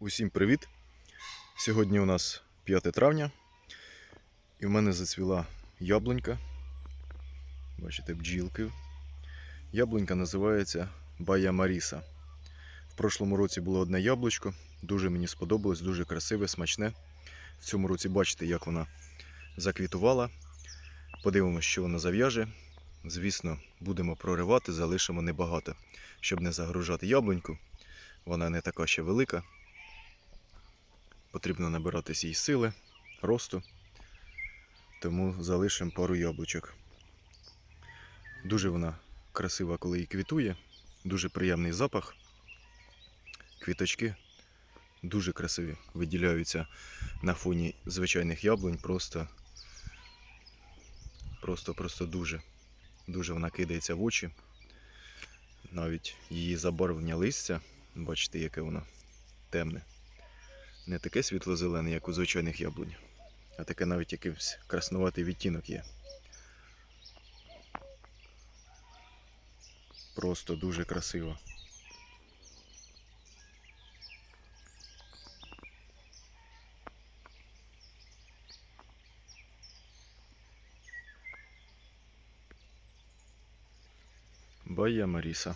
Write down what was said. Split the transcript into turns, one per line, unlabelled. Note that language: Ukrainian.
Усім привіт! Сьогодні у нас 5 травня, і в мене зацвіла яблунька. Бачите, бджілки. Яблунька називається Бая Маріса. В прошлому році було одне яблучко, дуже мені сподобалось, дуже красиве, смачне. В цьому році бачите, як вона заквітувала. Подивимося, що вона зав'яже. Звісно, будемо проривати, залишимо небагато, щоб не загружати яблуньку. Вона не така ще велика. Потрібно набиратись їй сили, росту. Тому залишимо пару яблучок. Дуже вона красива, коли і квітує. Дуже приємний запах. Квіточки дуже красиві. Виділяються на фоні звичайних яблунь. Просто, просто, просто дуже. Дуже вона кидається в очі. Навіть її забарвлення листя. Бачите, яке воно темне. Не таке світло-зелене, як у звичайних яблунь, а таке навіть якийсь краснуватий відтінок є. Просто дуже красиво. Бая Маріса.